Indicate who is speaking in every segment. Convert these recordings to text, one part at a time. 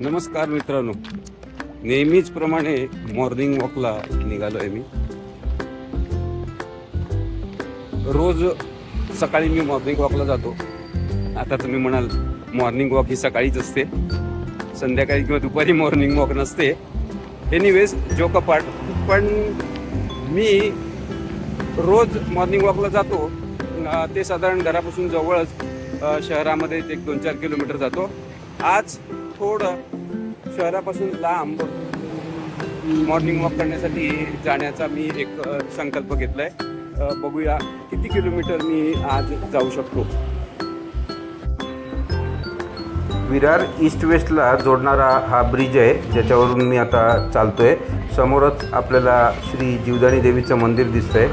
Speaker 1: नमस्कार मित्रांनो. नेहमीच प्रमाणे मॉर्निंग वॉकला निघालो आहे मी. रोज सकाळी मी मॉर्निंग वॉकला जातो. आता तुम्ही म्हणाल मॉर्निंग वॉक ही सकाळीच असते. संध्याकाळी किंवा दुपारी मॉर्निंग वॉक नसते. एनिवेज जो कपाट पण मी रोज मॉर्निंग वॉकला जातो. ते साधारण घरापासून जवळच शहरामध्ये एक दोन चार किलोमीटर जातो. आज थोडं शहरापासून लांब मॉर्निंग वॉक करण्यासाठी जाण्याचा मी एक संकल्प घेतलाय. आहे बघूया किती किलोमीटर मी आज जाऊ शकतो. विरार ईस्ट वेस्टला जोडणारा हा ब्रिज आहे ज्याच्यावरून मी आता चालतोय. समोरच आपल्याला श्री जीवदानी देवीचं मंदिर दिसतंय.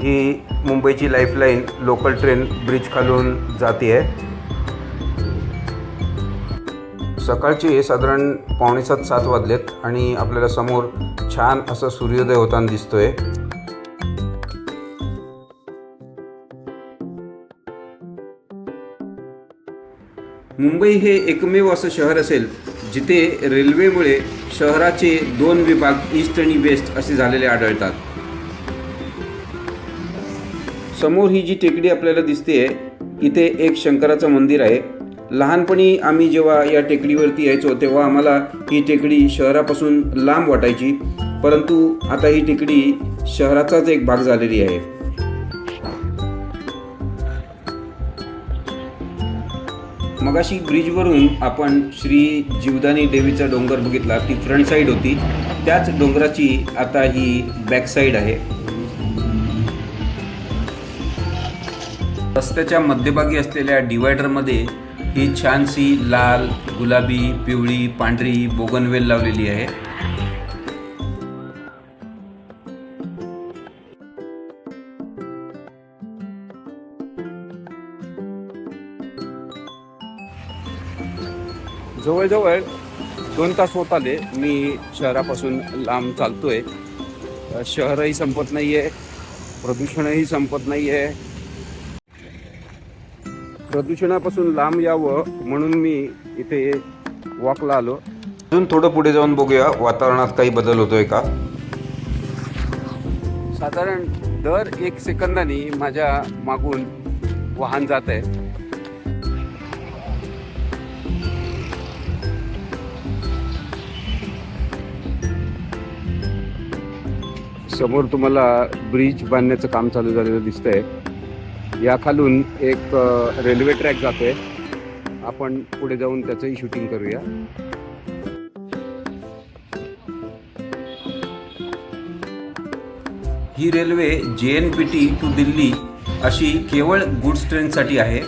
Speaker 1: ही मुंबईची लाईफलाईन लोकल ट्रेन ब्रिज खालून जाते आहे सकाळचे साधारण पावणे सात सात वाजलेत आणि आपल्याला समोर छान असं सूर्योदय होताना दिसतोय. मुंबई हे एकमेव असं शहर असेल जिथे रेल्वेमुळे शहराचे दोन विभाग ईस्ट आणि वेस्ट असे झालेले आढळतात. समोर ही जी टेकडी आपल्याला दिसते इथे एक शंकराचं मंदिर आहे. लहानपणी आम्ही जेव्हा या टेकडीवरती यायचो तेव्हा आम्हाला ही टेकडी शहरापासून लांब वाटायची. परंतु आता ही टेकडी शहराचाच एक भाग झालेली आहे. मगाशी ब्रिजवरून आपण श्री जीवदानी देवीचा डोंगर बघितला. ती फ्रंट साईड होती. त्याच डोंगराची आता ही बॅक साईड आहे. रस्त्याच्या मध्यभागी असलेल्या डिवायडरमध्ये ही छानशी लाल गुलाबी पिवळी पांढरी बोगनवेल लावलेली आहे. जवळजवळ दोन तास होत आले मी शहरापासून लांब चालतोय. शहरही संपत नाही आहे प्रदूषणही संपत नाही आहे प्रदूषणापासून लांब यावं म्हणून मी इथे वॉकला आलो. अजून थोडं पुढे जाऊन बघूया वातावरणात काही बदल होतोय का? साधारण दर एक सेकंदाने माझ्या मागून वाहन जात आहे. समोर तुम्हाला ब्रिज बांधण्याचं काम चालू झालेलं दिसतंय. या खालून एक रेल्वे ट्रॅक जातोय. आपण पुढे जाऊन त्याचंही शूटिंग करूया. ही railway J N P T to Delhi अशी केवळ गुड्स ट्रेनसाठी आहे.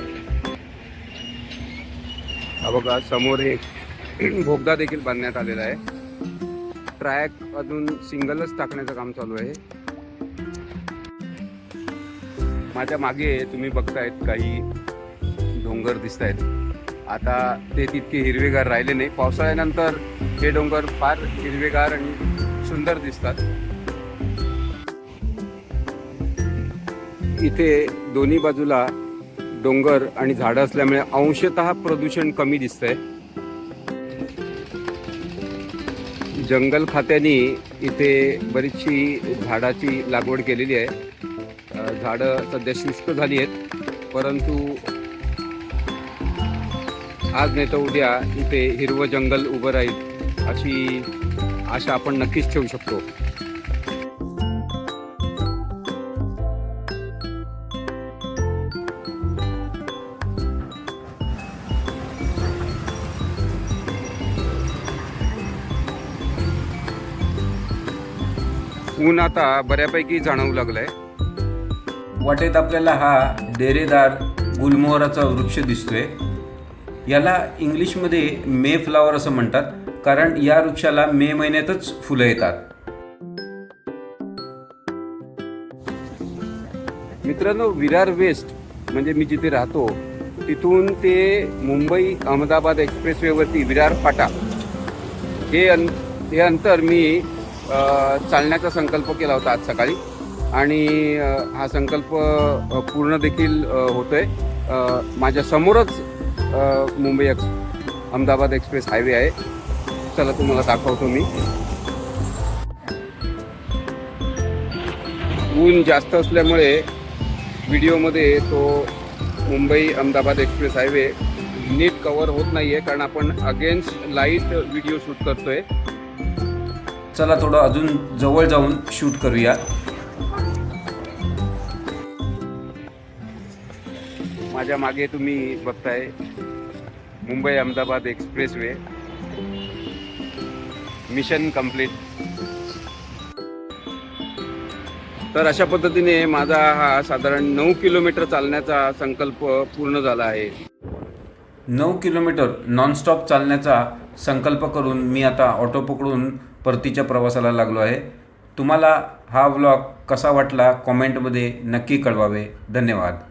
Speaker 1: हा बघा समोर एक बोगदा देखील बांधण्यात आलेला आहे. ट्रॅक अजून सिंगलच टाकण्याचं काम चालू आहे. माझ्या मागे तुम्ही बघतायत काही डोंगर दिसत आहेत आता ते तितके हिरवेगार राहिले नाही. पावसाळ्यानंतर हे डोंगर फार हिरवेगार आणि सुंदर दिसतात. इथे दोन्ही बाजूला डोंगर आणि झाडं असल्यामुळे अंशतः प्रदूषण कमी दिसतंय. जंगल खात्याने इथे बरीचशी झाडाची लागवड केलेली आहे. झाडं सध्या शुष्क झाली आहेत परंतु आज नाही तर उद्या इथे हिरवं जंगल उभं राहील अशी आशा आपण नक्कीच ठेवू शकतो. ऊन आता बऱ्यापैकी जाणवू लागलंय. वाटेत आपल्याला हा डेरेदार गुलमोहराचा वृक्ष दिसतोय. याला इंग्लिशमध्ये मे फ्लावर असं म्हणतात कारण या वृक्षाला मे महिन्यातच फुलं येतात. मित्रांनो विरार वेस्ट म्हणजे मी जिथे राहतो तिथून ते मुंबई अहमदाबाद एक्सप्रेसवेवरती विरार फाटा. हे अं हे अंतर मी चालण्याचा संकल्प केला होता आज सकाळी. आणि हा संकल्प पूर्ण देखील होतोय. माझ्या समोरच मुंबई एक्स अहमदाबाद एक्सप्रेस हायवे आहे. चला तुम्हाला दाखवतो मी. ऊन जास्त असल्यामुळे व्हिडिओमध्ये तो मुंबई अहमदाबाद एक्सप्रेस हायवे नीट कवर होत नाही आहे कारण आपण अगेन्स्ट लाइट व्हिडिओ शूट करतोय. चला थोडं अजून जवळ जाऊन शूट करूया. माझ्या मागे तुम्ही बघताय Mumbai Ahmedabad expressway mission complete तर अशा पद्धतीने माझा हा साधारण नऊ किलोमीटर चालण्याचा संकल्प पूर्ण झाला आहे. नऊ किलोमीटर नॉनस्टॉप चालण्याचा संकल्प करून मी आता ऑटो पकडून परतीच्या प्रवासाला लागलो आहे. तुम्हाला हा व्लॉग कसा वाटला कॉमेंटमध्ये नक्की कळवावे. धन्यवाद.